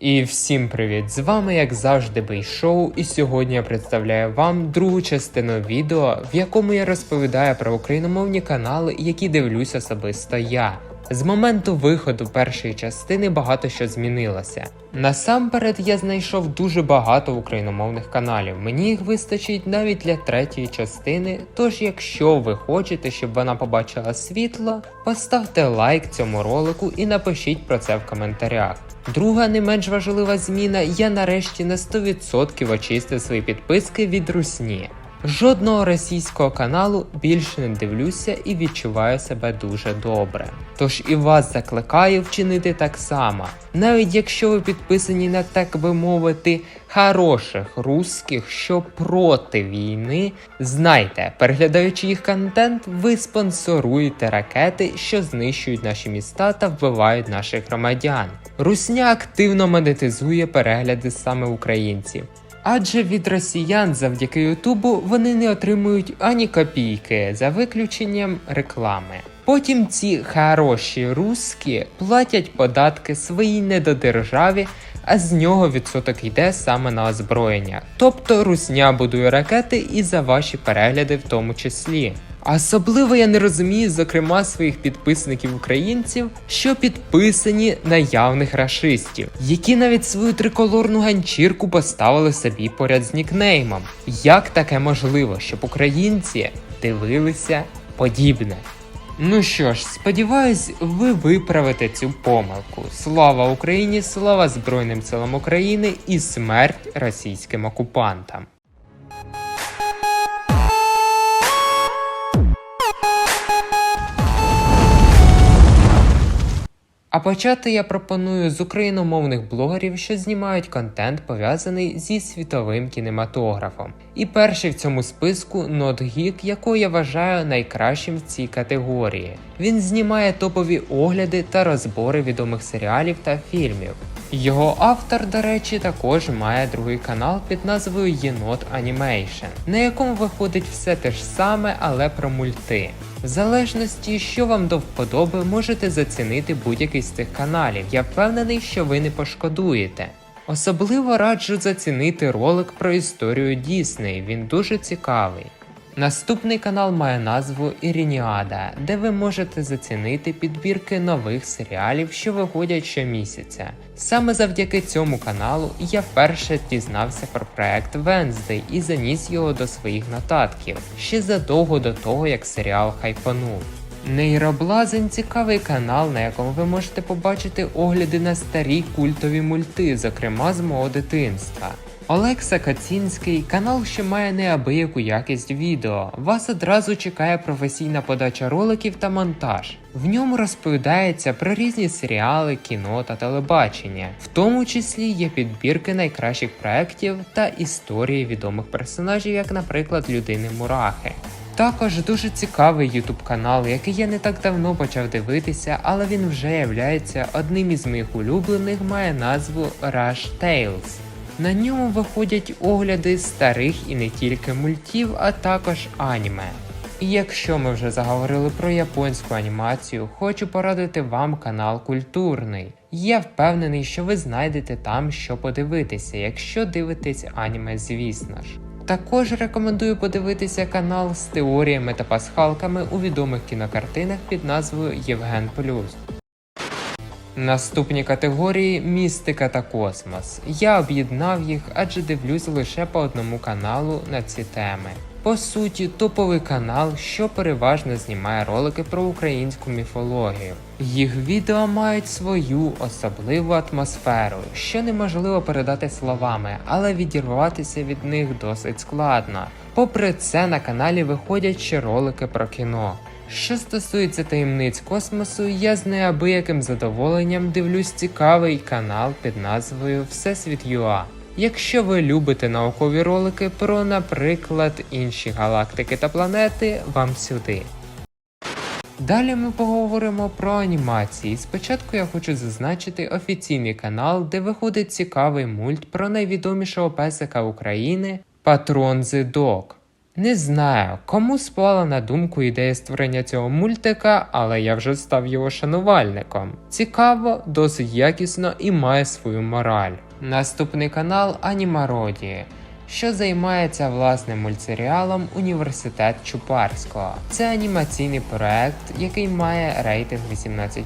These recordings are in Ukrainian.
І всім привіт! З вами, як завжди, Бейшоу, і сьогодні я представляю вам другу частину відео, в якому я розповідаю про україномовні канали, які дивлюсь особисто я. З моменту виходу першої частини багато що змінилося. Насамперед я знайшов дуже багато україномовних каналів. Мені їх вистачить навіть для третьої частини. Тож, якщо ви хочете, щоб вона побачила світло, поставте лайк цьому ролику і напишіть про це в коментарях. Друга не менш важлива зміна, я нарешті на 100% очистив свої підписки від русні. Жодного російського каналу більше не дивлюся і відчуваю себе дуже добре. Тож і вас закликаю вчинити так само. Навіть якщо ви підписані на так би мовити хороших русських, що проти війни, знайте, переглядаючи їх контент, ви спонсоруєте ракети, що знищують наші міста та вбивають наших громадян. Русня активно монетизує перегляди саме українців. Адже від росіян завдяки Ютубу вони не отримують ані копійки за виключенням реклами. Потім ці хороші русські платять податки своїй недодержаві, а з нього відсоток йде саме на озброєння. Тобто русня будує ракети і за ваші перегляди в тому числі. Особливо я не розумію, зокрема, своїх підписників українців, що підписані на явних рашистів, які навіть свою триколорну ганчірку поставили собі поряд з нікнеймом. Як таке можливо, щоб українці дивилися подібне? Ну що ж, сподіваюсь, ви виправите цю помилку. Слава Україні, слава Збройним силам України і смерть російським окупантам. А почати я пропоную з україномовних блогерів, що знімають контент пов'язаний зі світовим кінематографом. І перший в цьому списку NotGeek, якого я вважаю найкращим в цій категорії. Він знімає топові огляди та розбори відомих серіалів та фільмів. Його автор, до речі, також має другий канал під назвою Єнот Animation, на якому виходить все те ж саме, але про мульти. В залежності, що вам до вподоби, можете зацінити будь-який з цих каналів. Я впевнений, що ви не пошкодуєте. Особливо раджу зацінити ролик про історію Дісней, він дуже цікавий. Наступний канал має назву Ірініада, де ви можете зацінити підбірки нових серіалів, що виходять щомісяця. Саме завдяки цьому каналу я вперше дізнався про проект Венздей і заніс його до своїх нотатків ще задовго до того, як серіал хайпанув. Нейроблазень цікавий канал, на якому ви можете побачити огляди на старі культові мульти, зокрема з мого дитинства. Олекса Кацінський канал, що має неабияку якість відео. Вас одразу чекає професійна подача роликів та монтаж. В ньому розповідається про різні серіали, кіно та телебачення, в тому числі є підбірки найкращих проєктів та історії відомих персонажів, як, наприклад, людини Мурахи. Також дуже цікавий ютуб канал, який я не так давно почав дивитися, але він вже являється одним із моїх улюблених, має назву Rush Tales. На ньому виходять огляди старих і не тільки мультів, а також аніме. І якщо ми вже заговорили про японську анімацію, хочу порадити вам канал Культурний. Я впевнений, що ви знайдете там що подивитися, якщо дивитесь аніме, звісно ж. Також рекомендую подивитися канал з теоріями та пасхалками у відомих кінокартинах під назвою Євген Плюс. Наступні категорії містика та космос. Я об'єднав їх, адже дивлюсь лише по одному каналу на ці теми. По суті, топовий канал, що переважно знімає ролики про українську міфологію. Їх відео мають свою особливу атмосферу, що неможливо передати словами, але відірватися від них досить складно. Попри це, на каналі виходять ще ролики про кіно. Що стосується таємниць космосу, я з неабияким задоволенням дивлюсь цікавий канал під назвою Всесвіт.ua. Якщо ви любите наукові ролики про, наприклад, інші галактики та планети, вам сюди. Далі ми поговоримо про анімації. Спочатку я хочу зазначити офіційний канал, де виходить цікавий мульт про найвідомішого песика України Патрон Dog. Не знаю, кому спала на думку ідея створення цього мультика, але я вже став його шанувальником. Цікаво, досить якісно і має свою мораль. Наступний канал Анімароді, що займається власним мультсеріалом Університет Чупарського. Це анімаційний проект, який має рейтинг 18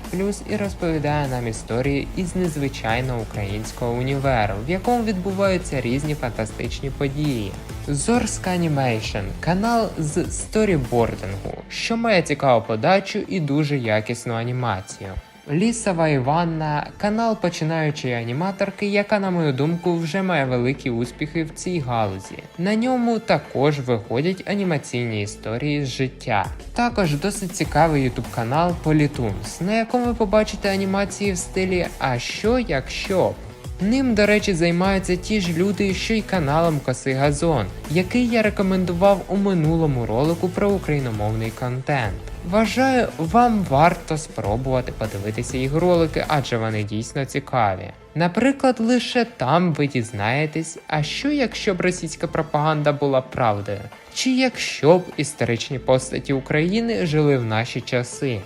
і розповідає нам історії із незвичайного українського універу, в якому відбуваються різні фантастичні події. Зорська Animation – канал з сторібордингу, що має цікаву подачу і дуже якісну анімацію. Лісова Іванна канал починаючої аніматорки, яка, на мою думку, вже має великі успіхи в цій галузі. На ньому також виходять анімаційні історії з життя. Також досить цікавий ютуб канал Політунс, на якому ви побачите анімації в стилі А що якщо. Ним, до речі, займаються ті ж люди, що й каналом Косий Газон, який я рекомендував у минулому ролику про україномовний контент. Вважаю, вам варто спробувати подивитися їх ролики, адже вони дійсно цікаві. Наприклад, лише там ви дізнаєтесь, а що якщо б російська пропаганда була правдою, чи якщо б історичні постаті України жили в наші часи.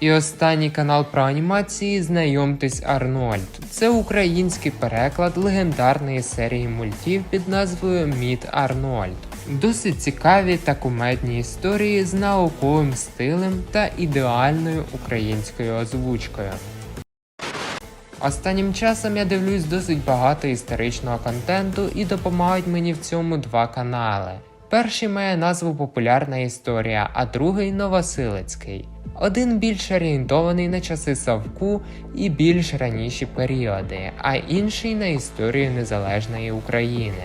І останній канал про анімації Знайомтесь Арнольд. Це український переклад легендарної серії мультів під назвою Міт Арнольд. Досить цікаві та кумедні історії з науковим стилем та ідеальною українською озвучкою. Останнім часом я дивлюсь досить багато історичного контенту і допомагають мені в цьому два канали. Перший має назву Популярна історія, а другий Новосилицький. Один більш орієнтований на часи Савку і більш раніші періоди, а інший на історію незалежної України.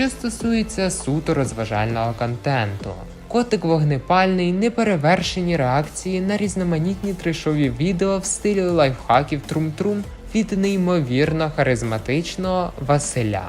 Що стосується суто розважального контенту, котик вогнепальний, неперевершені реакції на різноманітні трешові відео в стилі лайфхаків трум-трум від неймовірно харизматичного Василя.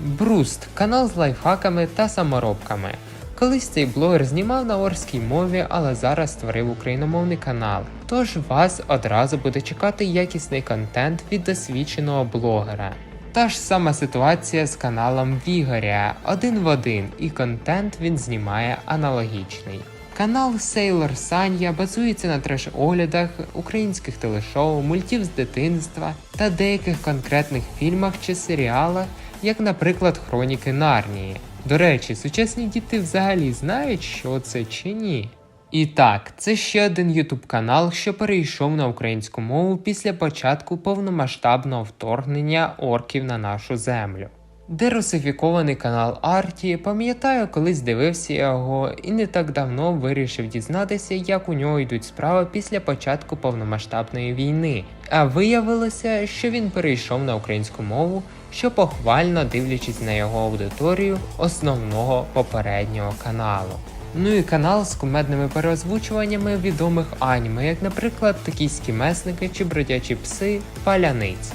Бруст канал з лайфхаками та саморобками. Колись цей блогер знімав на орській мові, але зараз створив україномовний канал. Тож вас одразу буде чекати якісний контент від досвідченого блогера. Та ж сама ситуація з каналом Вігоря один в один, і контент він знімає аналогічний. Канал Sailor Sanya базується на треш-оглядах українських телешоу, мультів з дитинства та деяких конкретних фільмах чи серіалах, як, наприклад, Хроніки Нарнії. До речі, сучасні діти взагалі знають, що це чи ні. І так, це ще один ютуб канал, що перейшов на українську мову після початку повномасштабного вторгнення орків на нашу землю. Дерусифікований канал Арті, пам'ятаю, колись дивився його і не так давно вирішив дізнатися, як у нього йдуть справи після початку повномасштабної війни. А виявилося, що він перейшов на українську мову, що похвально дивлячись на його аудиторію основного попереднього каналу. Ну і канал з кумедними переозвучуваннями відомих аніме, як, наприклад, токійські месники чи бродячі пси Паляниця.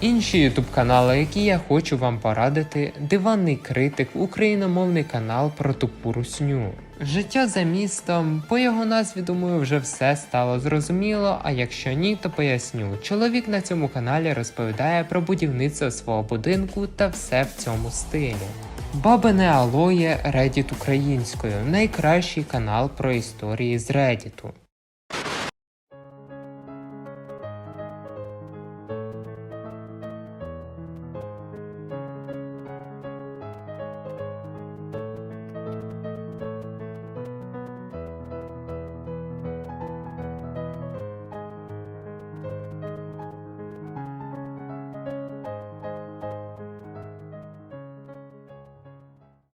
Інші ютуб канали, які я хочу вам порадити, диванний критик, україномовний канал про тупу русню. Життя за містом, по його назві, думаю, вже все стало зрозуміло, а якщо ні, то поясню. Чоловік на цьому каналі розповідає про будівництво свого будинку та все в цьому стилі. Бабине Алоє Reddit українською найкращий канал про історії з Reddit.